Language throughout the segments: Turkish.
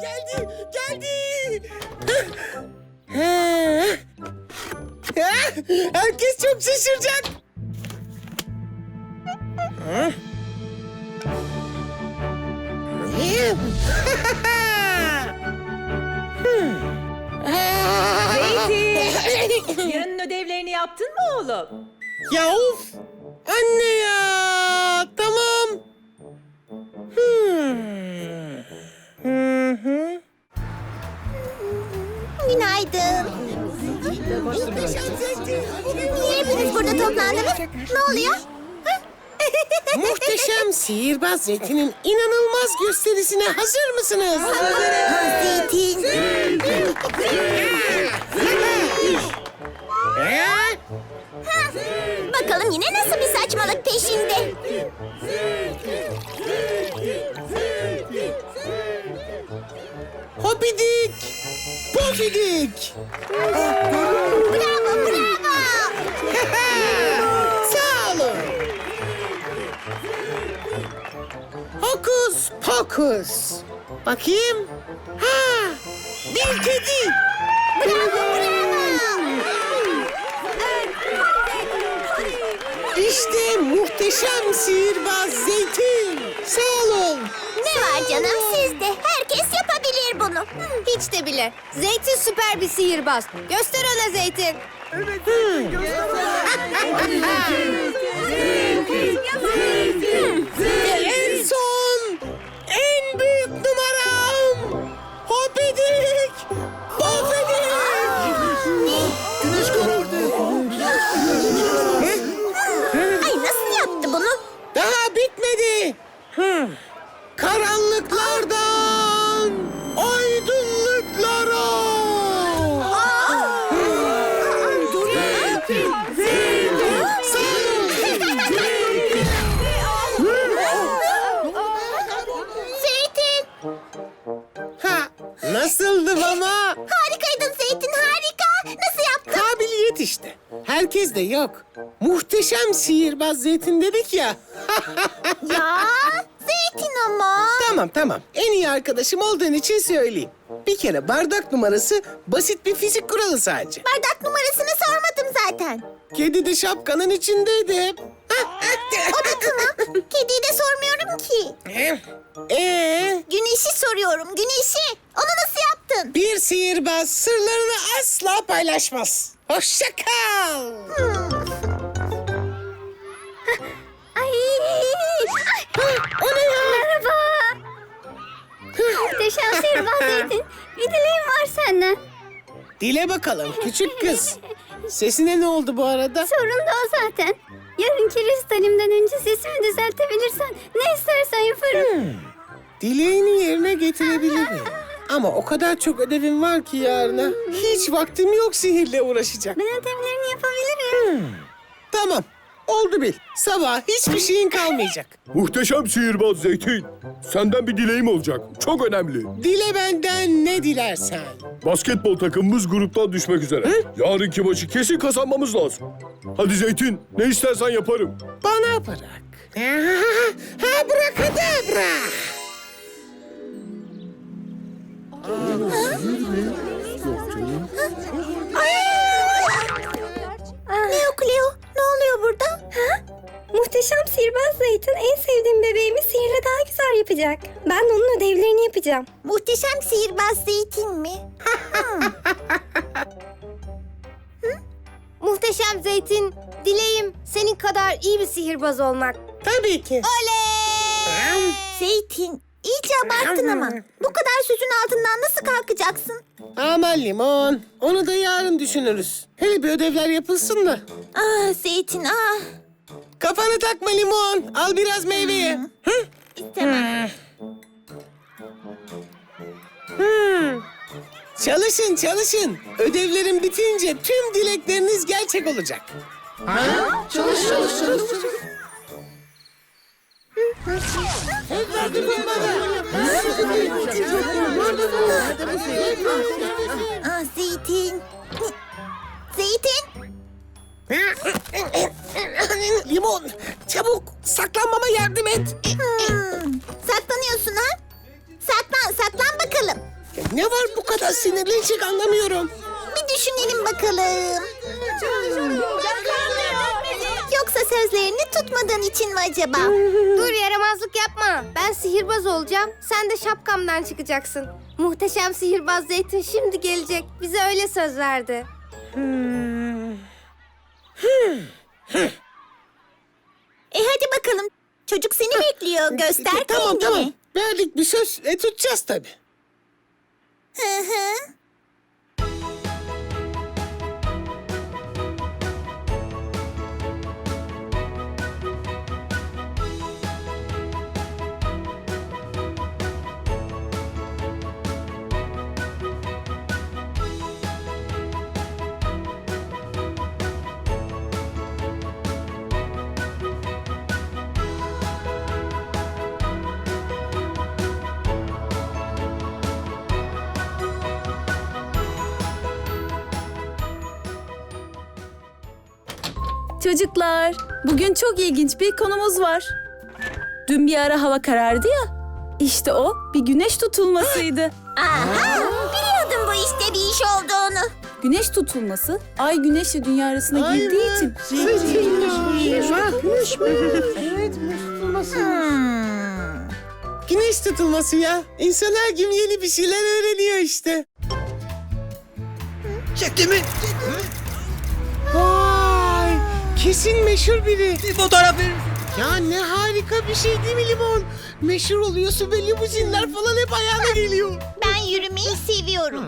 geldi, geldi. Herkes çok şaşıracak. Zeytin! Yarının ödevlerini yaptın mı oğlum? Ya of! Ne oluyor? Muhteşem sihirbaz Zeytin'in inanılmaz gösterisine hazır mısınız? Zeytin. Ha? Bakalım yine nasıl bir saçmalık peşinde. Hopidik! Pofidik! Bravo, Pokus. Bakayım. Ha! Bir kedi. Bravo, bravo. İşte muhteşem sihirbaz Zeytin. Sağ olun. Ne var canım sizde? Herkes yapabilir bunu. Hiç de bile. Zeytin süper bir sihirbaz. Göster ona Zeytin. Ve Herkes de yok. Muhteşem sihirbaz Zeytin dedik ya. Ya Zeytin ama. tamam tamam. En iyi arkadaşım olduğun için söyleyeyim. Bir kere bardak numarası basit bir fizik kuralı sadece. Bardak numarasını sormadım zaten. Kedi de şapkanın içindeydi. O da tamam. Kediyi de sormuyorum ki. Ee, Güneşi soruyorum güneşi. Onu nasıl yaptın? bir sihirbaz sırlarını asla paylaşmaz. Hoşça kal. Ay. O ne ya? Merhaba. Muhteşem sihirbaz Zeytin. Bir dileğim var senden. Dile bakalım küçük kız. Sesine ne oldu bu arada? Sorun da o zaten. Yarınki ristalimden önce sesimi düzeltebilirsen ne istersen yaparım. Dileğini yerine getirebilirim. Ama o kadar çok ödevim var ki yarına. Hiç vaktim yok sihirle uğraşacak. Ben ödevlerini yapabilirim. Tamam. Oldu bil. Sabah hiçbir şeyin kalmayacak. Muhteşem sihirbaz Zeytin. Senden bir dileğim olacak. Çok önemli. Dile benden ne dilersen. Basketbol takımımız gruptan düşmek üzere. Yarınki maçı kesin kazanmamız lazım. Hadi Zeytin, ne istersen yaparım. Bana bırak. Ha bırakadabra. Leo Cleo ne oluyor burada? Muhteşem sihirbaz Zeytin en sevdiğim bebeğimi sihirle daha güzel yapacak. Ben de onun ödevlerini yapacağım. Muhteşem sihirbaz Zeytin mi? Muhteşem Zeytin, dileğim senin kadar iyi bir sihirbaz olmak. Tabii ki. Oley! Zeytin iyice abarttın ama. Bu kadar sözün altından nasıl kalkacaksın? Aman limon. Onu da yarın düşünürüz. Hele bir ödevler yapılsın da. Ah Zeytin ah. Kafanı takma limon. Al biraz meyveyi. Hı? İstemem. Hmm. Çalışın çalışın. Ödevlerin bitince tüm dilekleriniz gerçek olacak. Ah Zeytin. Zeytin. Limon çabuk saklanmama yardım et. Hmm, saklanıyorsun ha? Saklan saklan bakalım. Ne var bu kadar sinirlenecek anlamıyorum. Bir düşünelim bakalım. Yoksa sözlerini tutmadığın için mi acaba? Dur yaramazlık yapma. Ben sihirbaz olacağım. Sen de şapkamdan çıkacaksın. Muhteşem sihirbaz Zeytin şimdi gelecek. Bize öyle söz verdi. E hadi bakalım. Çocuk seni bekliyor. Göster tamam kendini. tamam. Verdik bir söz. E tutacağız tabii. Hı hı. Çocuklar, bugün çok ilginç bir konumuz var. Dün bir ara hava karardı ya. İşte o bir güneş tutulmasıydı. Aha, biliyordum bu işte bir iş olduğunu. Güneş tutulması, ay güneşle dünya arasına girdiği için Hmm. Güneş tutulması ya. İnsan her gün yeni bir şeyler öğreniyor işte. Çekti mi? Vay! Kesin meşhur biri. Bir fotoğraf verir. Ya ne harika bir şey değil mi Limon? Meşhur oluyorsun ve limuzinler falan hep ayağına geliyor. Ben yürümeyi seviyorum.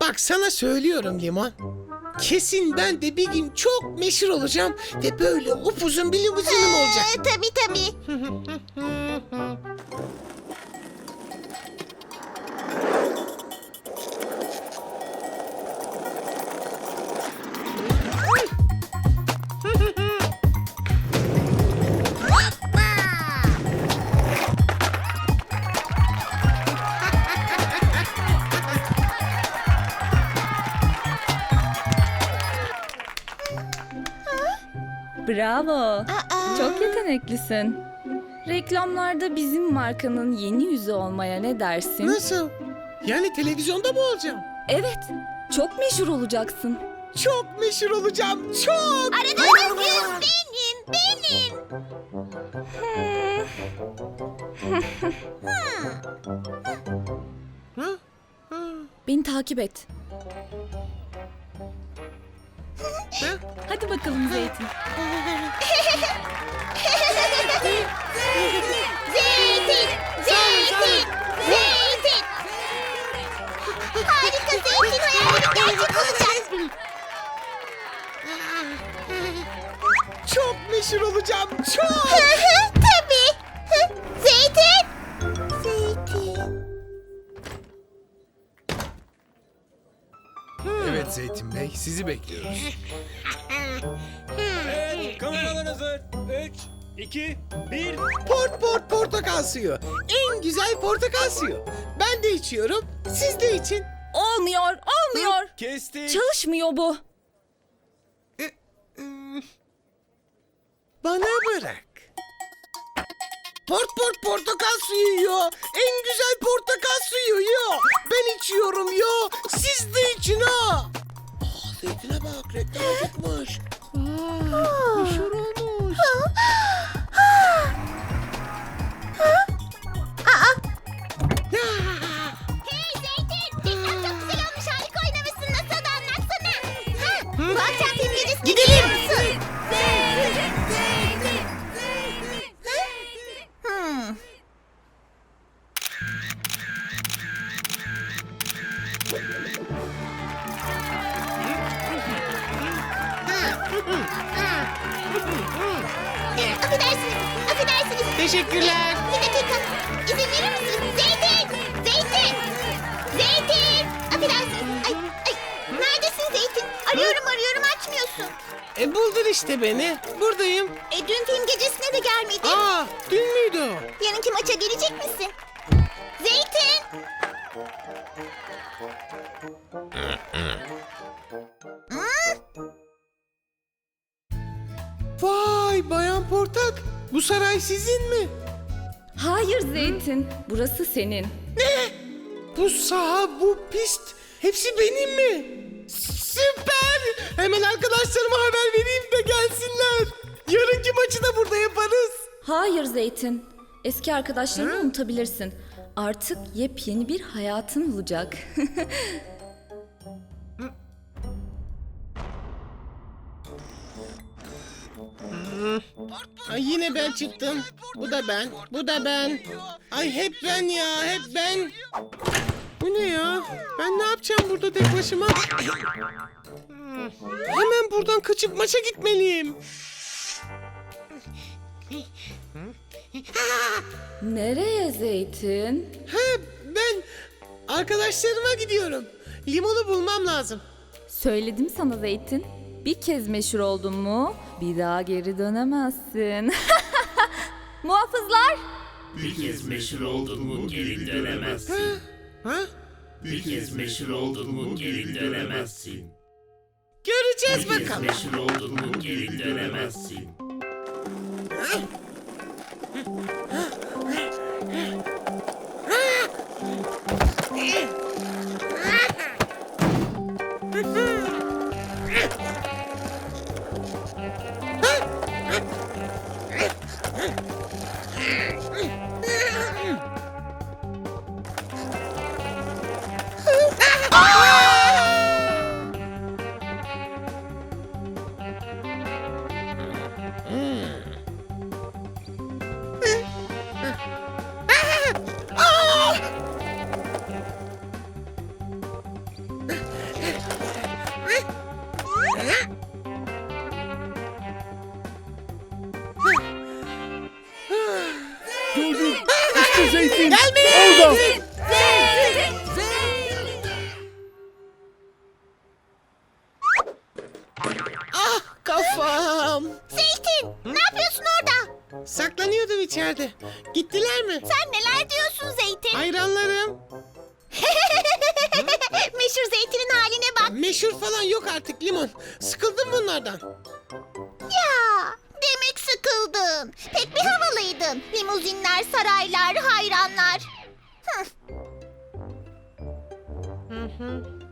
Bak sana söylüyorum Limon. Kesin ben de bir gün çok meşhur olacağım ve böyle upuzun bir limuzinim olacak. Ee, tabii tabii. Bravo. Aa. Çok yeteneklisin. Reklamlarda bizim markanın yeni yüzü olmaya ne dersin? Nasıl? Yani televizyonda mı olacağım? Evet. Çok meşhur olacaksın. Çok meşhur olacağım. Çok. Aradığınız yüz benim, benim. Hı? Beni takip et. Hadi bakalım Zeytin. Zeytin, zeytin, zeytin. Harika zeytin hayalim gerçek olacak. Çok meşhur olacağım. Çok. Tabii. Zeytin. Zeytin. Evet Zeytin Bey, sizi bekliyoruz. Hazır. Üç, iki, bir. Port port portakal suyu. En güzel portakal suyu. Ben de içiyorum. Siz de için. Olmuyor, olmuyor. Kestik. Çalışmıyor bu. Bana bırak. Port port portakal suyu yo. En güzel portakal suyu yo. Ben içiyorum yo. Siz de için ha. Aa, zeytine bak reklam çıkmış. Aa, meşhur olmuş. Huh? Teşekkürler. Bir dakika. İzin verir misin? Zeytin! Zeytin! Zeytin! Affedersiniz. Ay, ay. Neredesin Zeytin? Arıyorum arıyorum açmıyorsun. E buldun işte beni. Buradayım. E dün film gecesine de gelmedin. Aa, dün müydü o? Yarınki maça gelecek misin? Zeytin! Vay Bayan Portak. Bu saray sizin mi? Hayır Zeytin, burası senin. Bu saha, bu pist hepsi benim mi? Süper! Hemen arkadaşlarıma haber vereyim de gelsinler. Yarınki maçı da burada yaparız. Hayır Zeytin. Eski arkadaşlarını unutabilirsin. Artık yepyeni bir hayatın olacak. Ay yine ben çıktım. Bu da ben. Bu da ben. Ay hep ben ya, hep ben. Bu ne ya? Ben ne yapacağım burada tek başıma? Hemen buradan kaçıp maça gitmeliyim. Nereye Zeytin? Ha ben arkadaşlarıma gidiyorum. Limonu bulmam lazım. Söyledim sana Zeytin. Bir kez meşhur oldun mu bir daha geri dönemezsin. Muhafızlar! Bir kez meşhur oldun mu geri dönemezsin. Ha? Bir kez meşhur oldun mu geri dönemezsin. Göreceğiz Bir kez bakalım. meşhur oldun mu geri dönemezsin. Zeytin ne yapıyorsun orada? Saklanıyordum içeride. Gittiler mi? Sen neler diyorsun Zeytin? Hayranlarım. Meşhur Zeytin'in haline bak. Meşhur falan yok artık limon. Sıkıldım bunlardan. Ya demek sıkıldın. Pek bir havalıydın. Limuzinler, saraylar, hayranlar. Hıh. Limuzinler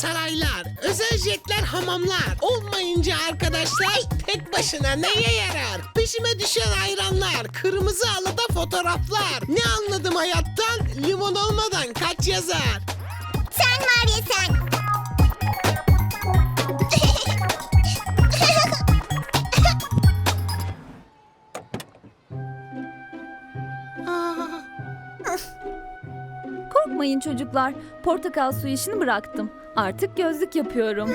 saraylar, özel jetler hamamlar. Olmayınca arkadaşlar tek başına neye yarar? Peşime düşen hayranlar, kırmızı halıda fotoğraflar. Ne anladım hayattan? Limon olmadan kaç yazar? Çocuklar. Portakal suyu işini bıraktım. Artık gözlük yapıyorum.